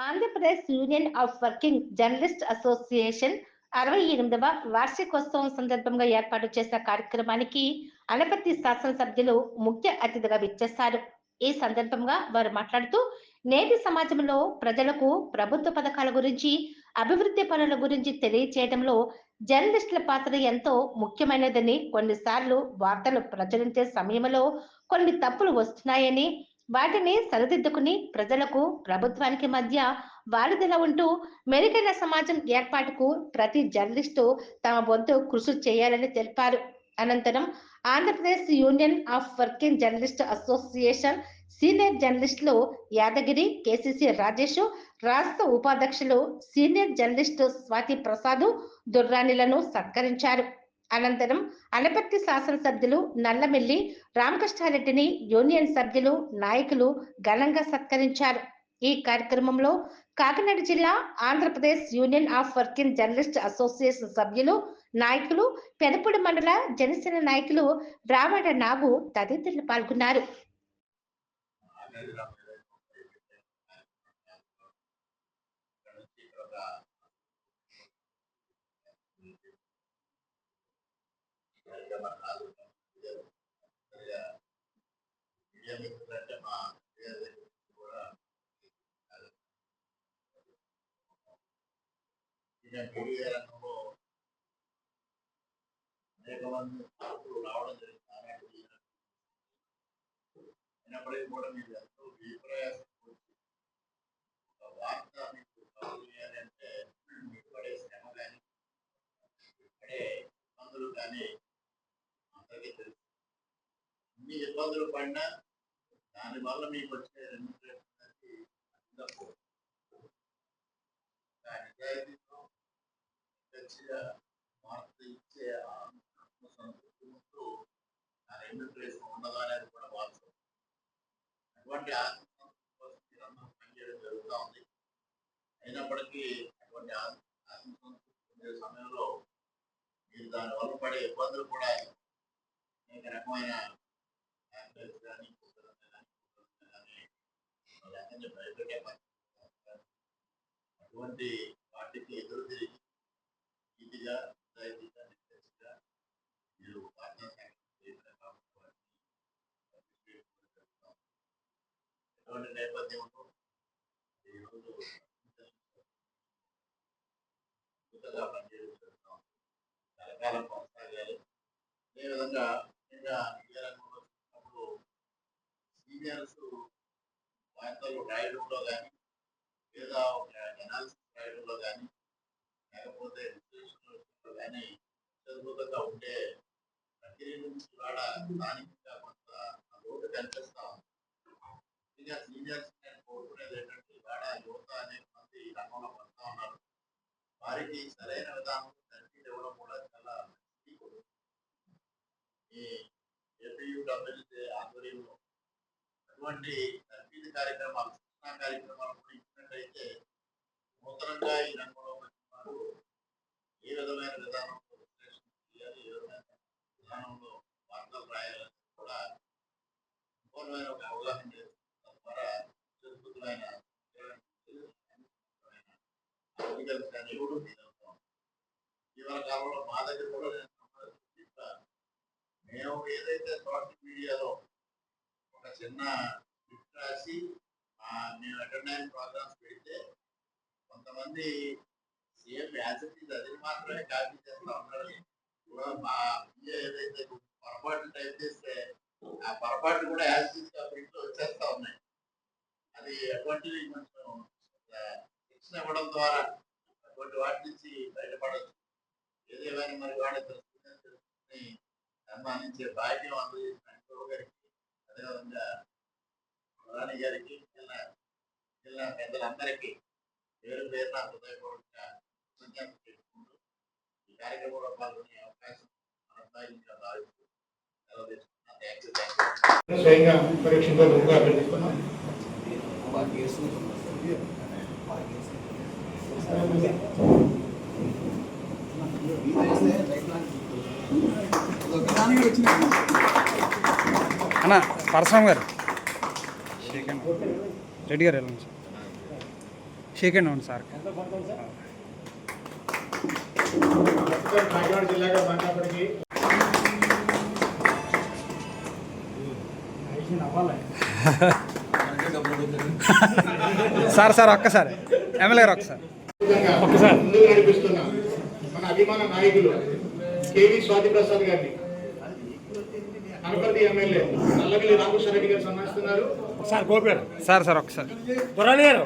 Andhra Pradesh union of working journalist association అరవై ఎనిమిదవ వార్షికోత్సవం సందర్భంగా ఏర్పాటు చేసిన కార్యక్రమానికి అనపర్తి శాసనసభ్యులు ముఖ్య అతిథిగా విచ్చేశారు. ఈ సందర్భంగా వారు మాట్లాడుతూ నేటి సమాజంలో ప్రజలకు ప్రభుత్వ పథకాల గురించి అభివృద్ధి పనుల గురించి తెలియచేయడంలో జర్నలిస్టుల పాత్ర ఎంతో ముఖ్యమైనదని కొన్నిసార్లు వార్తలు ప్రచురించే సమయంలో కొన్ని తప్పులు వస్తున్నాయని వాటిని సరిదిద్దుకుని ప్రజలకు ప్రభుత్వానికి మధ్య వారధిలా ఉంటూ మెరుగైన సమాజం ఏర్పాటుకు ప్రతి జర్నలిస్టు తమ వంతు కృషి చేయాలని తెలిపారు. అనంతరం Andhra Pradesh union of working journalist association senior జర్నలిస్టులు యాదగిరి కేసీసీ రాజేష్ రాష్ట్ర ఉపాధ్యక్షులు సీనియర్ జర్నలిస్టు స్వాతి ప్రసాద్ దుర్రాణిలను సత్కరించారు. అనంతరం అనపర్తి శాసనసభ్యులు నల్లమిల్లి రామకృష్ణారెడ్డిని యూనియన్ సభ్యులు నాయకులు ఘనంగా సత్కరించారు. ఈ కార్యక్రమంలో కాకినాడ జిల్లా Andhra Pradesh union of working journalist association సభ్యులు నాయకులు పెదపూడి మండల జనసేన నాయకులు రావణ నాగు తదితరులు పాల్గొన్నారు. మీడియా రంగంలో అనేక మంది మార్పులు రావడం జరిగింది ఆనాటి మీడియా అయినప్పటికీ కూడా మీరు ఎంతో విప్రయాసం కూర్చి ఒక వార్త మీకు కవర్ చేయాలి అంటే మీకు పడే శ్రమ కానీ పడే ఇబ్బందులు కానీ అందరికీ తెలుసు మీ ఇబ్బందులు పడినా దానివల్ల మీకు వచ్చే రెమ్యూనరేషన్ అనేది నిజాయితీతో వార్త ఇచ్చే ఆత్మసంతృప్తి ఆత్మ సంతృప్తి ఉంటూ ఆ రెమ్యూనరేషన్ ఉండదా అనేది కూడా వాస్తవం. అటువంటి ఆత్మసంతృప్తి కోసం మీరు పనిచేయడం జరుగుతూ ఉంది. అయినప్పటికీ అటువంటి ఆత్మసంతృప్తి ఉండే సమయంలో మీరు దాని వల్ల పడే ఇబ్బందులు కూడా అనేక రకమైన యాంగిల్స్ కానీ కుక్కలను కానీ కుక్కలను కానీ వాళ్ళందరినీ భయపెట్టే అటువంటి వాటికి ఎదురు తిరిగి నీతిగా నిజాయితీగా నిర్దేశంగా మీరు వార్తా ఎటువంటి నేపథ్యంలో ఈరోజు కొత్తగా పనిచేయడం కలకాలం కొనసాగాలి అదేవిధంగా ముఖ్యంగా మీడియా చూసినప్పుడు సీనియర్స్ వార్తలు రాయడంలో కానీ లేదా ఒక అనాలిసిస్ రాయడంలో కానీ లేకపోతే విశ్లేషణలో కానీ చదువుగా ఉంటే ప్రక్రియ నుంచి కూడా స్థానికంగా కొంత లోటు కనిపిస్తా ఉంది. ఇంకా సీనియర్స్ నేను కోరుకునేది ఏంటంటే ఇవాళ యువత అనేక మంది ఈ రంగంలో పడుతూ ఉన్నారు. వారికి సరైన విధానంలో తనిఖీలు ఇవ్వడం కూడా చాలా మంచిది ఈ ఏపీయూడబ్ల్యూసీ ఆధ్వర్యంలో అటువంటి టీవీ కార్యక్రమాలు శిక్షణా కార్యక్రమాలు కూడా ఇచ్చినట్లయితే నూతనంగా ఈ రంగంలో వచ్చిన వారు ఏ విధమైన విధానంలో విశ్లేషణ చేయాలి ఏ విధమైన విధానంలో వార్తలు రాయాలని కూడా సంపూర్ణమైన ఒక అవగాహన చేసుకోవడం ద్వారా అత్యద్భుతమైన ఆర్టికల్స్ కానీ కూడా వీలవుతాం ఇవాళ కాలంలో మా దగ్గర కూడా నేను మేము ఏదైతే సోషల్ మీడియాలో ఒక చిన్న రాసి నేను మేము అటెండెన్స్ ప్రోగ్రామ్స్ పెడితే కొంతమంది సీఎం యాసిటీస్ అది మాత్రమే కాపీ చేస్తా ఉన్నారు. కూడా మా పిఏ ఏదైతే పొరపాటు టైప్ చేస్తే ఆ పొరపాటు కూడా యాసిటీస్గా ప్రింట్ వచ్చేస్తా ఉన్నాయి. అది అటువంటివి కొంచెం శిక్షణ ఇవ్వడం ద్వారా అటువంటి వాటి నుంచి బయటపడవచ్చు ఏదేమైనా మరి వాళ్ళ తెలుసుకుని సన్మానించే భాగ్యం అందజేసిన గారికి అదేవిధంగా ప్రధాని గారికి జిల్లా జిల్లా పెద్దలందరికీ పేరు పేరున హృదయపూర్వక కృతజ్ఞతలు తెలుపుకుంటూ ఈ కార్యక్రమంలో పాల్గొనే అవకాశం కొనసాగించిన భావిస్తూ సెలవు తీసుకున్నాను థ్యాంక్ యూ థ్యాంక్ యూ. స్వయంగా పరీక్షించగా అభ్యర్థిస్తున్నాం. అన్న పరశురామ్ గారు. రెడ్డి గారు వెళ్ళండి షేక్ హ్యాండ్ ఉంది సార్. కాకినాడ జిల్లాగా ఉన్నప్పటికీ సార్. సార్ ఒక్కసారి ఎమ్మెల్యే గారు ఒక్కసారి ఒక్కసారి ముందుకు నడిపిస్తున్న మన అభిమాన నాయకులు కేవీ స్వాతి ప్రసాద్ గారిని. అనపర్తి ఎమ్మెల్యే నల్లమిల్లి రామకృష్ణారెడ్డి గారు సన్మానిస్తున్నారు. సార్ సార్ ఒక్కసారి. దొరలేరు